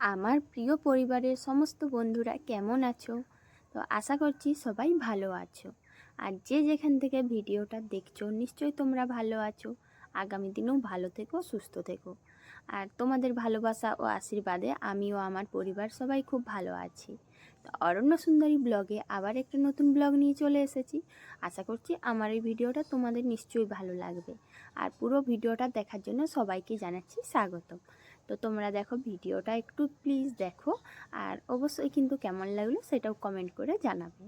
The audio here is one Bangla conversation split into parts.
আমার প্রিয় পরিবারের সমস্ত বন্ধুরা কেমন আছো? তো আশা করছি সবাই ভালো আছো। আর যে যেখান থেকে ভিডিওটা দেখছ, নিশ্চয়ই তোমরা ভালো আছো। আগামী দিনেও ভালো থেকো, সুস্থ থেকো। আর তোমাদের ভালোবাসা ও আশীর্বাদে আমিও আমার পরিবার সবাই খুব ভালো আছি। তো অরণ্য সুন্দরী ব্লগে আবার একটা নতুন ব্লগ নিয়ে চলে এসেছি। আশা করছি আমার এই ভিডিওটা তোমাদের নিশ্চয়ই ভালো লাগবে। আর পুরো ভিডিওটা দেখার জন্য সবাইকে জানাচ্ছি স্বাগতম। তো তোমরা দেখো ভিডিওটা একটু প্লিজ দেখো। আর অবশ্যই কিন্তু কেমন লাগল সেটাও কমেন্ট করে জানাবে।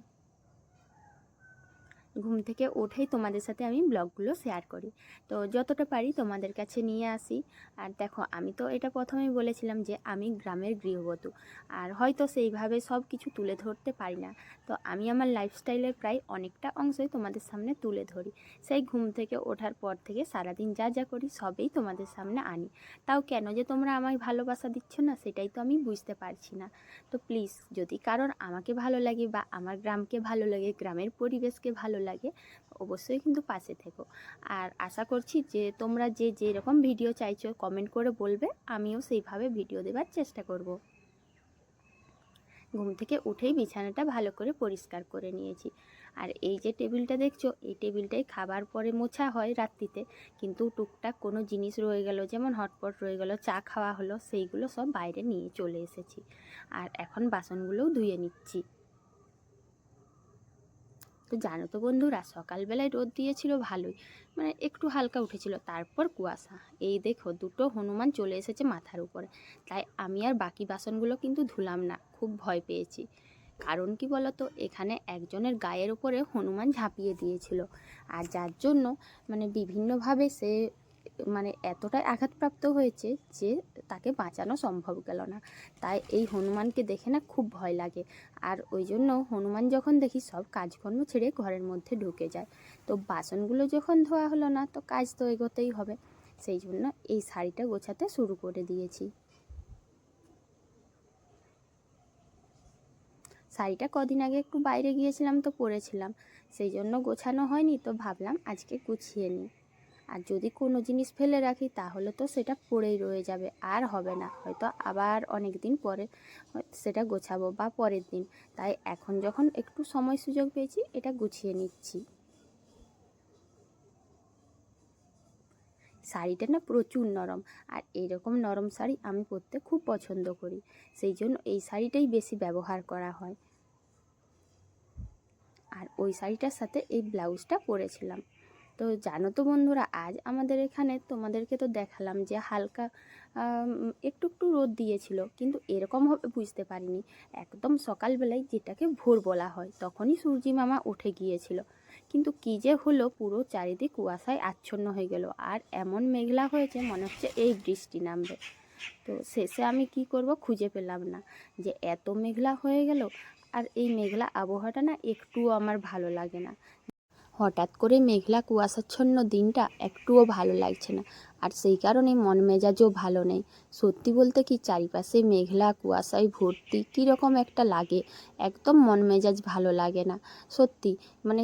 ঘুম থেকে উঠেই তোমাদের সাথে আমি ব্লগগুলো শেয়ার করি। তো যতটা পারি তোমাদের কাছে নিয়ে আসি। আর দেখো, আমি তো এটা প্রথমেই বলেছিলাম যে আমি গ্রামের গৃহবধূ। আর হয়তো সেইভাবে সব কিছু তুলে ধরতে পারি না। তো আমি আমার লাইফস্টাইলের প্রায় অনেকটা অংশই তোমাদের সামনে তুলে ধরি। সেই ঘুম থেকে ওঠার পর থেকে সারাদিন যা যা করি সবই তোমাদের সামনে আনি। তাও কেন যে তোমরা আমায় ভালোবাসা দিচ্ছ না, সেটাই তো আমি বুঝতে পারছি না। তো প্লিজ যদি কারোর আমাকে ভালো লাগে বা আমার গ্রামকে ভালো লাগে, গ্রামের পরিবেশকে ভালো লাগে অবশ্যই কিন্তু পাশে থেকো। আর আশা করছি যে তোমরা যে যেরকম ভিডিও চাইছো কমেন্ট করে বলবে, আমিও সেইভাবে ভিডিও দেওয়ার চেষ্টা করব। ঘুম থেকে উঠেই বিছানাটা ভালো করে পরিষ্কার করে নিয়েছি। আর এই যে টেবিলটা দেখছ, এই টেবিলটাই খাবার পরে মোছা হয় রাত্রিতে। কিন্তু টুকটাক কোনো জিনিস রয়ে গেল, যেমন হটপট রয়ে গেল, চা খাওয়া হলো, সেইগুলো সব বাইরে নিয়ে চলে এসেছি। আর এখন বাসনগুলোও ধুয়ে নিচ্ছি। তো জানো তো বন্ধুরা, সকালবেলায় রোদ দিয়েছিল ভালোই মানে একটু হালকা উঠেছিল, তারপর কুয়াশা। এই দেখো, দুটো হনুমান চলে এসেছে মাথার উপরে। তাই আমি আর বাকি বাসনগুলো কিন্তু ধুলাম না, খুব ভয় পেয়েছি। কারণ কি বলতো, এখানে একজনের গায়ের উপরে হনুমান ঝাঁপিয়ে দিয়েছিল। আর যার জন্য মানে বিভিন্নভাবে সে মানে এতটাই আঘাতপ্রাপ্ত হয়েছে যে তাকে বাঁচানো সম্ভব গেল না। তাই এই হনুমানকে দেখে না খুব ভয় লাগে। আর ওই জন্য হনুমান যখন দেখি সব কাজকর্ম ছেড়ে ঘরের মধ্যে ঢুকে যায়। তো বাসনগুলো যখন ধোয়া হলো না, তো কাজ তো এগোতেই হবে। সেই জন্য এই শাড়িটা গোছাতে শুরু করে দিয়েছি। শাড়িটা কদিন আগে একটু বাইরে গিয়েছিলাম তো পরেছিলাম। সেই জন্য গোছানো হয়নি, তো ভাবলাম আজকে গুছিয়ে নিই। আর যদি কোনো জিনিস ফেলে রাখি, তাহলে তো সেটা পড়েই রয়ে যাবে, আর হবে না। হয়তো আবার অনেক দিন পরে সেটা গোছাবো বা পরের দিন। তাই এখন যখন একটু সময় সুযোগ পেয়েছি, এটা গুছিয়ে নিচ্ছি। শাড়িটা না প্রচুর নরম, আর এইরকম নরম শাড়ি আমি পরতে খুব পছন্দ করি। সেই জন্য এই শাড়িটাই বেশি ব্যবহার করা হয়। আর ওই শাড়িটার সাথে এই ব্লাউজটা পরেছিলাম। তো জানো তো বন্ধুরা, আজ আমাদের এখানে তোমাদেরকে তো দেখালাম যে হালকা একটু একটু রোদ দিয়েছিল, কিন্তু এরকম হবে বুঝতে পারিনি। একদম সকালবেলায় যেটাকে ভোর বলা হয়, তখনই সূর্যি মামা উঠে গিয়েছিল। কিন্তু কী যে হলো, পুরো চারিদিক কুয়াশায় আচ্ছন্ন হয়ে গেল, আর এমন মেঘলা হয়েছে, মনে হচ্ছে এই বৃষ্টি নামবে। তো শেষে আমি কি করব খুঁজে পেলাম না, যে এত মেঘলা হয়ে গেল, আর এই মেঘলা আবহাওয়াটা না একটুও আমার ভালো লাগে না। হঠাৎ করে মেঘলা কুয়াশাচ্ছন্ন দিনটা একটুও ভালো লাগছে না। আর সেই কারণে মন মেজাজও ভালো নেই। সত্যি বলতে কি চারিপাশে মেঘলা কুয়াশায় ভর্তি কীরকম একটা লাগে, একদম মন মেজাজ ভালো লাগে না। সত্যি মানে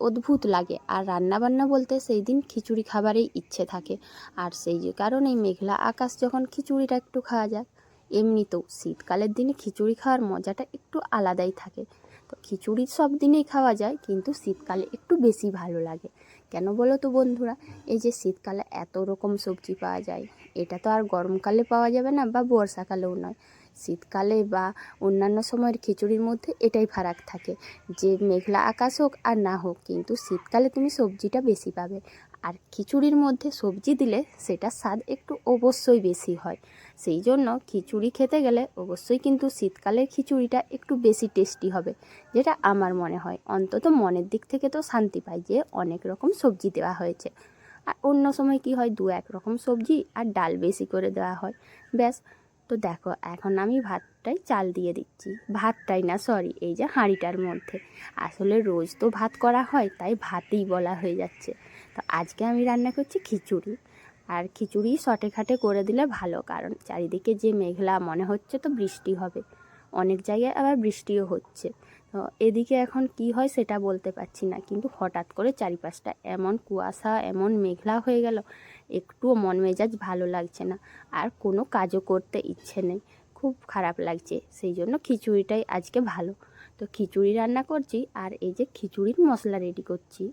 অদ্ভুত লাগে। আর রান্না বান্না বলতে সেই দিন খিচুড়ি খাবারেই ইচ্ছে থাকে। আর সেই কারণেই মেঘলা আকাশ যখন খিচুড়িটা একটু খাওয়া যায় এমনিতেও শীতকালের দিনে খিচুড়ি খাওয়ার মজাটা একটু আলাদাই থাকে। তো খিচুড়ি সব দিনেই খাওয়া যায়, কিন্তু শীতকালে একটু বেশি ভালো লাগে। কেন বলো তো বন্ধুরা? এই যে শীতকালে এত রকম সবজি পাওয়া যায়, এটা তো আর গরমকালে পাওয়া যাবে না বা বর্ষাকালেও নয়। শীতকালে বা অন্যান্য সময়ের খিচুড়ির মধ্যে এটাই ফারাক থাকে, যে মেঘলা আকাশ হোক আর না হোক, কিন্তু শীতকালে তুমি সবজিটা বেশি পাবে। আর খিচুড়ির মধ্যে সবজি দিলে সেটা স্বাদ একটু অবশ্যই বেশি হয়। সেই জন্য খিচুড়ি খেতে গেলে অবশ্যই কিন্তু শীতকালের খিচুড়িটা একটু বেশি টেস্টি হবে, যেটা আমার মনে হয়। অন্তত মনের দিক থেকে তো শান্তি পাই যে অনেক রকম সবজি দেওয়া হয়েছে। আর অন্য সময় কি হয়, দু এক রকম সবজি আর ডাল বেশি করে দেওয়া হয়। ব্যাস তো দেখো, এখন আমি ভাতটাই চাল দিয়ে দিচ্ছি। ভাতটাই না সরি এই যে হাঁড়িটার মধ্যে। আসলে রোজ তো ভাত করা হয়, তাই ভাতই বলা হয়ে যাচ্ছে। তো আজকে আমি রান্না করছি খিচুড়ি। আর খিচুড়ি শটে খাটে করে দিলে ভালো, কারণ চারিদিকে যে মেঘলা, মনে হচ্ছে তো বৃষ্টি হবে। অনেক জায়গায় আবার বৃষ্টিও হচ্ছে। তো এদিকে এখন কি হয় সেটা বলতে পারছি না, কিন্তু হঠাৎ করে চারিপাশটা এমন কুয়াশা, এমন মেঘলা হয়ে গেল একটুও মন মেজাজ ভালো লাগছে না। আর কোনো কাজও করতে ইচ্ছে নেই। খুব খারাপ লাগছে। সেই জন্য খিচুড়িটাই আজকে ভালো। তো খিচুড়ি রান্না করছি আর এই যে খিচুড়ির মশলা রেডি করছি।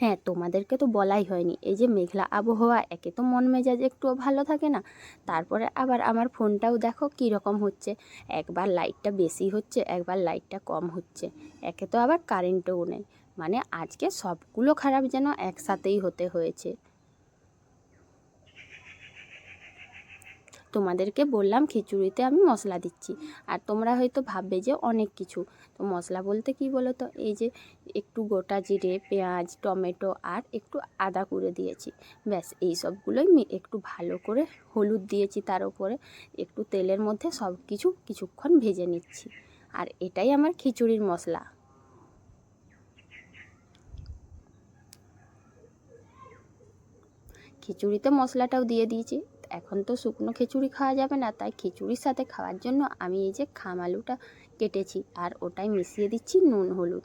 হ্যাঁ তোমাদেরকে তো বলাই হয়নি। এই যে মেঘলা আবহাওয়া, একে তো মন মেজাজ একটুও ভালো থাকে না। তারপরে আবার আমার ফোনটাও দেখো কী রকম হচ্ছে। একবার লাইটটা বেশি হচ্ছে, একবার লাইটটা কম হচ্ছে। একে তো আবার কারেন্টও নেই। মানে আজকে সবগুলো খারাপ যেন একসাথেই হতে হয়েছে। তোমাদেরকে বললাম খিচুড়িতে আমি মশলা দিচ্ছি। আর তোমরা হয়তো ভাববে যে অনেক কিছু। তো মশলা বলতে কি বলো তো এই যে একটু গোটা জিরে, পেঁয়াজ, টমেটো আর একটু আদা করে দিয়েছি। ব্যাস, এই সবগুলোই একটু ভালো করে হলুদ দিয়েছি তার উপরে। একটু তেলের মধ্যে সব কিছু কিছুক্ষণ ভেজে নিচ্ছি। আর এটাই আমার খিচুড়ির মশলা। খিচুড়িতে মশলাটাও দিয়ে দিয়েছি। এখন তো শুকনো খিচুড়ি খাওয়া যাবে না, তাই খিচুড়ির সাথে খাওয়ার জন্য আমি এই যে খাম আলুটা কেটেছি আর ওটাই মিশিয়ে দিচ্ছি নুন, হলুদ।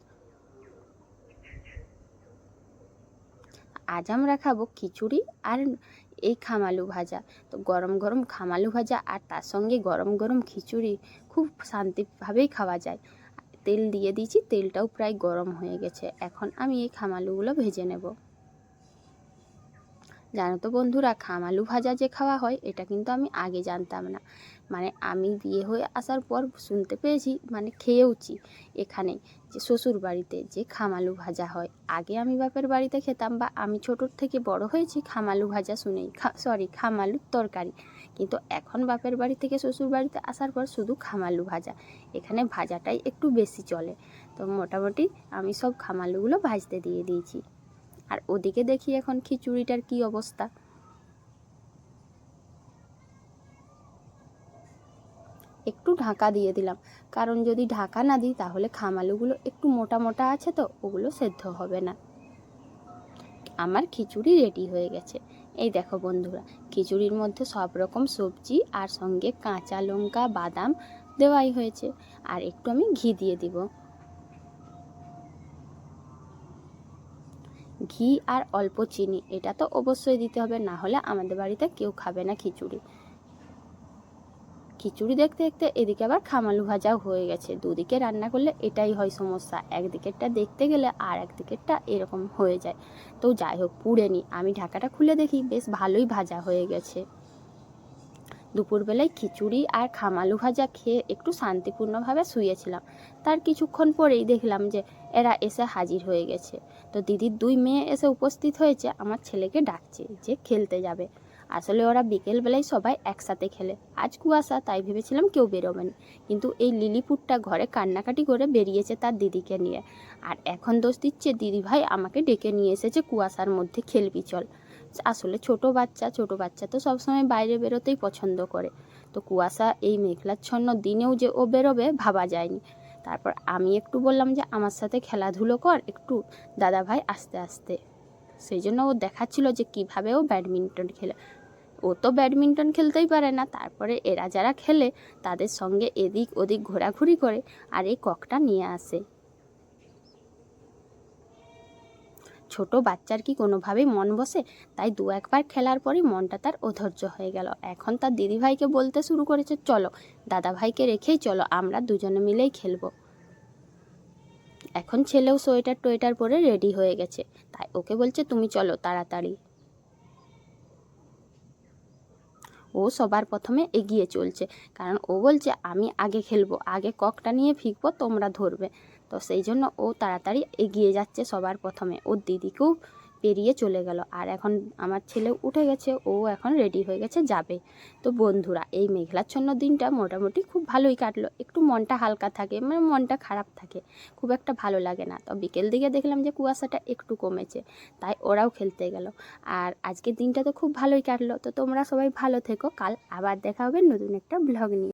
আজ আমরা খাব খিচুড়ি আর এই খামালু ভাজা। তো গরম গরম খামালু ভাজা আর তার সঙ্গে গরম গরম খিচুড়ি খুব শান্তিভাবেই খাওয়া যায়। তেল দিয়ে দিয়েছি, তেলটাও প্রায় গরম হয়ে গেছে। এখন আমি এই খামালুগুলো ভেজে নেব। জানো তো বন্ধুরা, খামালু ভাজা যে খাওয়া হয়, এটা কিন্তু আমি আগে জানতাম না। মানে আমি বিয়ে হয়ে আসার পর শুনতে পেয়েছি মানে খেয়েওছি এখানে যে শ্বশুর বাড়িতে যে খামালু ভাজা হয়। আগে আমি বাপের বাড়িতে খেতাম বা আমি ছোটোর থেকে বড় হয়েছি, খামালু ভাজা শুনেই সরি খামালুর তরকারি। কিন্তু এখন বাপের বাড়ি থেকে শ্বশুর বাড়িতে আসার পর শুধু খামালু ভাজা। এখানে ভাজাটাই একটু বেশি চলে। তো মোটামুটি আমি সব খামালুগুলো ভাজতে দিয়ে দিয়েছি। আর ওদিকে দেখি এখন খিচুড়িটার কি অবস্থা। একটু ঢাকা দিয়ে দিলাম। কারণ যদি ঢাকা না দিই, তাহলে খামালুগুলো একটু মোটা মোটা আছে তো, ওগুলো সেদ্ধ হবে না। আমার খিচুড়ি রেডি হয়ে গেছে। এই দেখো বন্ধুরা, খিচুড়ির মধ্যে সব রকম সবজি আর সঙ্গে কাঁচা লঙ্কা, বাদাম দেওয়াই হয়েছে। আর একটু আমি ঘি দিয়ে দিব। ঘি আর অল্প চিনি, এটা তো অবশ্যই দিতে হবে, না হলে আমাদের বাড়িতে কেউ খাবে না খিচুড়ি। খিচুড়ি দেখতে দেখতে এদিকে আবার খামালু ভাজাও হয়ে গেছে। দুদিকে রান্না করলে এটাই হয় সমস্যা, একদিকেরটা দেখতে গেলে আর একদিকেরটা এরকম হয়ে যায়। তো যাই হোক, পুড়ে নি। আমি ঢাকাটা খুলে দেখি, বেশ ভালোই ভাজা হয়ে গেছে। দুপুরবেলায় খিচুড়ি আর খামালু ভাজা খেয়ে একটু শান্তিপূর্ণভাবে শুয়েছিলাম। তার কিছুক্ষণ পরেই দেখলাম যে এরা এসে হাজির হয়ে গেছে। তো দিদির দুই মেয়ে এসে উপস্থিত হয়েছে, আমার ছেলেকে ডাকছে যে খেলতে যাবে। আসলে ওরা বিকেলবেলায় সবাই একসাথে খেলে। আজ কুয়াশা, তাই ভেবেছিলাম কেউ বেরোবে না কিন্তু এই লিলিপুটটা ঘরে কান্নাকাটি করে বেরিয়েছে তার দিদিকে নিয়ে। আর এখন দোষ দিচ্ছে দিদি ভাই আমাকে ডেকে নিয়ে এসেছে কুয়াশার মধ্যে খেলবি চল। আসলে ছোট বাচ্চা ছোট বাচ্চা তো সবসময় বাইরে বেরোতেই পছন্দ করে। তো কুয়াশা, এই মেঘলাচ্ছন্ন দিনেও যে ও বেরোবে ভাবা যায়নি। তারপর আমি একটু বললাম যে, আমার সাথে খেলাধুলো কর একটু দাদা ভাই আস্তে আস্তে। সেই জন্য ও দেখাচ্ছিল যে, কীভাবে ও ব্যাডমিন্টন খেলে। ও তো ব্যাডমিন্টন খেলতেই পারে না। তারপরে এরা যারা খেলে, তাদের সঙ্গে এদিক ওদিক ঘোরাঘুরি করে আর এই ককটা নিয়ে আসে। ছোট বাচ্চার কি কোনোভাবেই মন বসে? তাই দু একবার খেলার পরই মনটা তার অধৈর্য হয়ে গেল। এখন তার দিদিভাইকে বলতে শুরু করেছে, চলো, দাদাভাইকে রেখেই চলো, আমরা দুজনে মিলেই খেলব। এখন ছেলেও সোয়েটার টোয়েটার পরে রেডি হয়ে গেছে। তাই ওকে বলছে, তুমি চলো, তাড়াতাড়ি। ও সবার প্রথমে এগিয়ে চলছে, কারণ ও বলছে, আমি আগে খেলব, আগে ককটা নিয়ে ফিকবো, তোমরা ধরবে। তো সেই জন্য ও তাড়াতাড়ি এগিয়ে যাচ্ছে সবার প্রথমে। ওর দিদিকেও পেরিয়ে চলে গেল। আর এখন আমার ছেলে উঠে গেছে, ও এখন রেডি হয়ে গেছে যাবে। তো বন্ধুরা, এই মেঘলাচ্ছন্ন দিনটা মোটামুটি খুব ভালোই কাটলো। একটু মনটা হালকা থাকে মানে মনটা খারাপ থাকে, খুব একটা ভালো লাগে না। তো বিকেল দিকে দেখলাম যে কুয়াশাটা একটু কমেছে, তাই ওরাও খেলতে গেল। আর আজকের দিনটা তো খুব ভালোই কাটলো। তো তোমরা সবাই ভালো থেকো। কাল আবার দেখা হবে নতুন একটা ব্লগ নিয়ে।